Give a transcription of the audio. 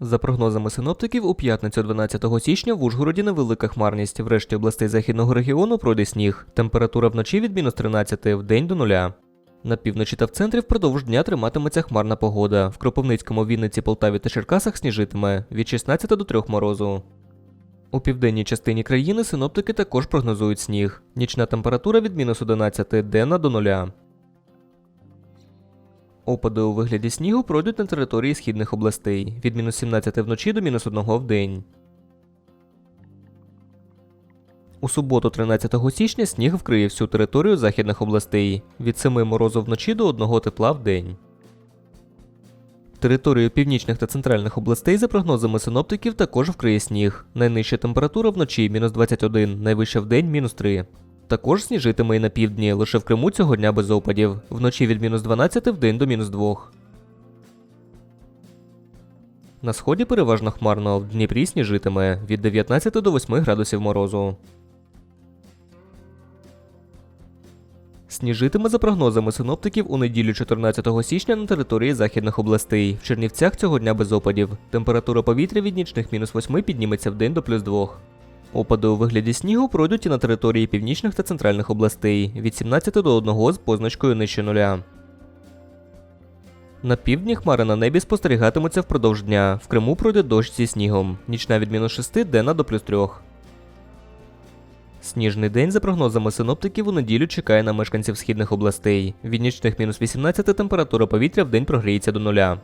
За прогнозами синоптиків, у п'ятницю 12 січня в Ужгороді невелика хмарність. В решті областей західного регіону пройде сніг. Температура вночі від мінус 13, в день до нуля. На півночі та в центрі впродовж дня триматиметься хмарна погода. В Кропивницькому, Вінниці, Полтаві та Черкасах сніжитиме від 16 до 3 морозу. У південній частині країни синоптики також прогнозують сніг. Нічна температура від мінус 11, денна до нуля. Опади у вигляді снігу пройдуть на території східних областей від мінус 17 вночі до мінус 1 в день. У суботу, 13 січня, сніг вкриє всю територію західних областей від 7 морозу вночі до 1 тепла в день. Територію північних та центральних областей, за прогнозами синоптиків, також вкриє сніг. Найнижча температура вночі мінус 21, найвища в день мінус 3. Також сніжитиме і на півдні, лише в Криму цього дня без опадів. Вночі від мінус 12 в день до мінус 2. На сході переважно хмарно, в Дніпрі сніжитиме від 19 до 8 градусів морозу. Сніжитиме за прогнозами синоптиків у неділю 14 січня на території західних областей. В Чернівцях цього дня без опадів. Температура повітря від нічних мінус 8 підніметься в день до плюс 2. Опади у вигляді снігу пройдуть і на території північних та центральних областей від 17 до 1 з позначкою нижче нуля. На півдні хмари на небі спостерігатимуться впродовж дня. В Криму пройде дощ зі снігом. Нічна від мінус 6, денна до плюс 3. Сніжний день, за прогнозами синоптиків, у неділю чекає на мешканців східних областей. Від нічних мінус 18 температура повітря в день прогріється до нуля.